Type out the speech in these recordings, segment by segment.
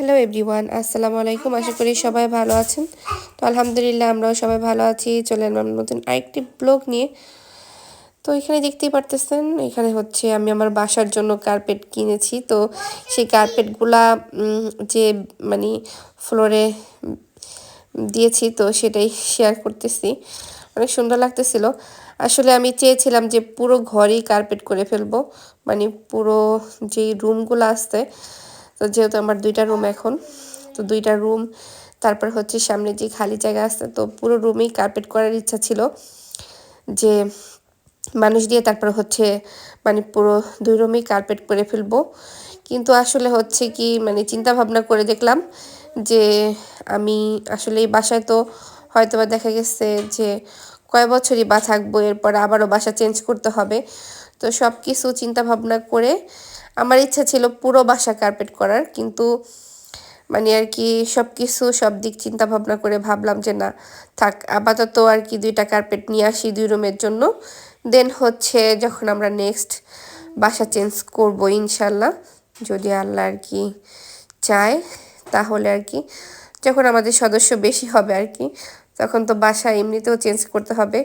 Hello everyone আসসালামু আলাইকুম আশা করি সবাই ভালো আছেন তো আলহামদুলিল্লাহ আমরাও সবাই ভালো আছি চলে এলাম নতুন আরেকটি ব্লগ নিয়ে তো এখানে দেখতেই পারতেছেন এখানে হচ্ছে আমি আমার বাসার জন্য কার্পেট কিনেছি তো সেই কার্পেটগুলা যে মানে ফ্লোরে দিয়েছি তো সেটাই শেয়ার করতেছি। অনেক সুন্দর লাগতেছিল। আসলে আমি চেয়েছিলাম যে পুরো ঘরেই কার্পেট করে ফেলব। মানে পুরো যেই রুমগুলো আসতে তো যেহেতু আমার দুইটা রুম এখন, তো দুইটা রুম তারপর হচ্ছে সামনে যে খালি জায়গা আছে, তো পুরো রুমেই কার্পেট করার ইচ্ছা ছিল যে মানুষ দিয়ে তারপর হচ্ছে মানে পুরো দুই রুমেই কার্পেট করে ফেলব। কিন্তু আসলে হচ্ছে কি মানে চিন্তা ভাবনা করে দেখলাম যে আমি আসলে এই বাসায় তো হয়তো বা দেখা গেছে যে কয় বছরই বা থাকব, এরপর আবারও বাসা চেঞ্জ করতে হবে। তো সব কিছু চিন্তা ভাবনা করে আমার ইচ্ছা ছিল পুরো বাসা কার্পেট করার, কিন্তু মানে আর কি সব কিছু সব দিক চিন্তা ভাবনা করে ভাবলাম যে না, থাক, আপাতত আর কি দুইটা কার্পেট নিয়ে আসি দুই রুমের জন্য। দেন হচ্ছে যখন আমরা নেক্সট বাসা চেঞ্জ করব ইনশাল্লাহ যদি আল্লাহ আর কি চায়, তাহলে আর কি, যখন আমাদের সদস্য বেশি হবে আর কি তখন তো বাসা এমনিতেও চেঞ্জ করতে হবে।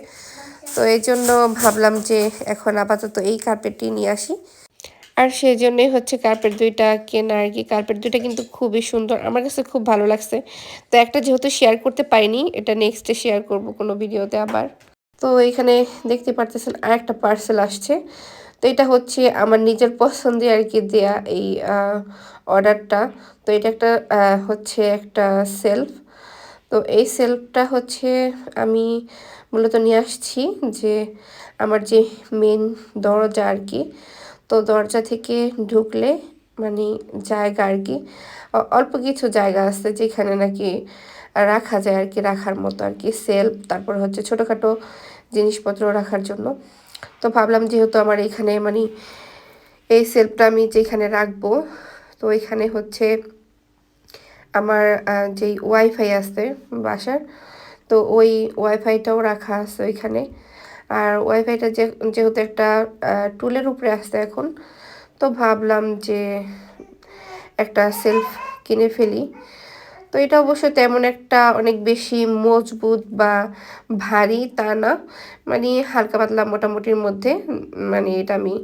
তো এই জন্য ভাবলাম যে এখন আপাতত এই কার্পেটটি নিয়ে আসি। আর সেই জন্যই হচ্ছে কার্পেট দুইটা কেনা আর কি। কার্পেট দুইটা কিন্তু খুবই সুন্দর, আমার কাছে খুব ভালো লাগছে। তো একটা যেহেতু শেয়ার করতে পারিনি, এটা নেক্সটে শেয়ার করব কোনো ভিডিওতে আবার। তো এখানে দেখতে পারতেছেন আর একটা পার্সেল আসছে। তো এটা হচ্ছে আমার নিজের পছন্দে আর কি দেয়া এই অর্ডারটা তো এটা একটা হচ্ছে একটা সেলফ তো এই সেলফটা হচ্ছে আমি মূলত নিয়ে আসছি যে আমার যে মেন দরজা আর কি, তো দরজা থেকে ঢুকলে মানে জায়গা আর কি অল্প কিছু জায়গা আছে যেখানে নাকি রাখা যায় আর কি, রাখার মতো আর কি, সেলফ, তারপর হচ্ছে ছোটোখাটো জিনিসপত্র রাখার জন্য। তো ভাবলাম যেহেতু আমার এখানে মানে এই সেলফটা আমি যেখানে রাখব, তো এখানে হচ্ছে আমার যেই ওয়াইফাই আছে বাসার, তো ওই ওয়াইফাইটাও রাখা আছে ওইখানে। আর ওয়াইফাইটা যে, যেহেতু একটা টুলের উপরে আসছে এখন, তো ভাবলাম যে একটা সেলফ কিনে ফেলি। তো এটা অবশ্য তেমন একটা অনেক বেশি মজবুত বা ভারী তা না মানে হালকা পাতলা মোটামুটির মধ্যে মানে এটা আমি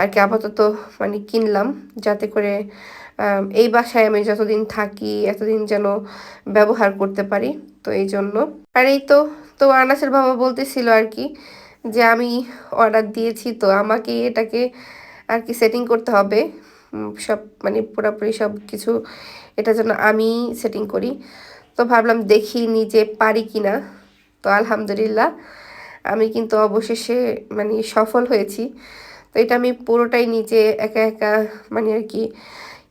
আর কি আপাতত মানে কিনলাম, যাতে করে এই বাসায় আমি যতদিন থাকি, এতদিন যেন ব্যবহার করতে পারি, তো এই জন্য। আর এই তো তো আনাসের বাবা বলতেছিল আর কি যে, আমি অর্ডার দিয়েছি, তো আমাকে এটাকে আর কি সেটিং করতে হবে। সব মানে পুরোপুরি সব কিছু, এটা যেন আমি সেটিং করি। তো ভাবলাম দেখি নিজে পারি কি না। তো আলহামদুলিল্লাহ, আমি কিন্তু অবশেষে মানে সফল হয়েছি। তো এটা আমি পুরোটাই নিজে একা একা মানে আর কি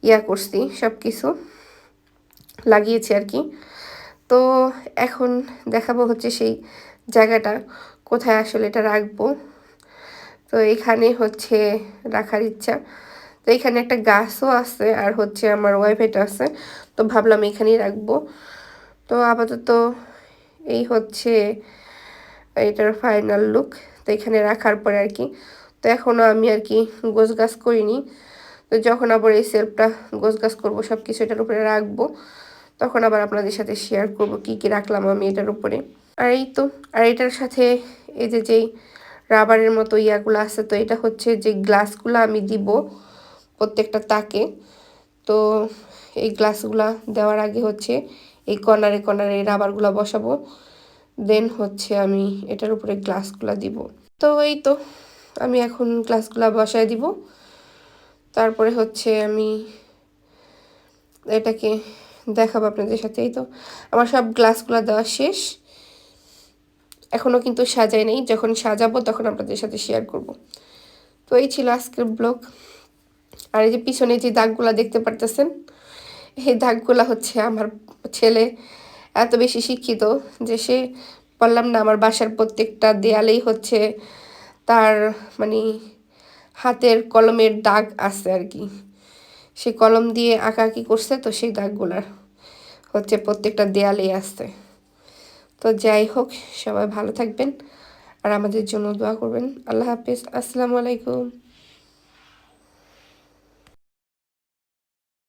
ইয়া করছি সব কিছু লাগিয়েছি আর কি। তো এখন দেখাবো হচ্ছে সেই জায়গাটা, কোথায় আসলে এটা রাখব। তো এখানে হচ্ছে রাখার ইচ্ছা। তো এখানে একটা গাছও আছে আর হচ্ছে আমার ওয়াইফাইটা আছে, তো ভাবলাম এখানেই রাখব। তো আপাতত এই হচ্ছে এটার ফাইনাল লুক তো এখানে রাখার পরে আর কি। তো এখনও আমি আর কি গোছ গাছ করিনি। তো যখন আবার এই সেলফটা গোছ গাছ করব সব কিছু এটার উপরে রাখব, তখন আবার আপনাদের সাথে শেয়ার করব কি কি রাখলাম আমি এটার উপরে। আর এই তো, আর এটার সাথে এই যে যেই রাবারের মতো ইয়াগুলো আছে, তো এটা হচ্ছে যে গ্লাসগুলো আমি দিব প্রত্যেকটা তাকে। তো এই গ্লাসগুলা দেওয়ার আগে হচ্ছে এই কর্নারে কর্নারে রাবারগুলো বসাবো, দেন হচ্ছে আমি এটার উপরে গ্লাসগুলো দিব। তো এই তো, আমি এখন গ্লাসগুলো বসায় দিব। তারপরে হচ্ছে আমি এটাকে দেখাবো আপনাদের সাথে, এই তো। আমার সব গ্লাসগুলো দেওয়া শেষ। এখনও কিন্তু সাজাই নেই, যখন সাজাবো তখন আপনাদের সাথে শেয়ার করব। তো এই ছিল আজকের ব্লগ আর এই যে পিছনে যে দাগগুলো দেখতে পারতেছেন, এই দাগগুলো হচ্ছে আমার ছেলে এত বেশি শিক্ষিত যে সে, বললাম না, আমার বাসার প্রত্যেকটা দেয়ালেই হচ্ছে তার মানে হাতের কলমের দাগ আছে আর কি। সে কলম দিয়ে আঁকাআঁকি করছে, তো সেই দাগগুলার হচ্ছে প্রত্যেকটা দেয়ালেই আসছে তো যাই হোক, সবাই ভালো থাকবেন আর আমাদের জন্য দোয়া করবেন। আল্লাহ হাফিজ। আসসালামু আলাইকুম।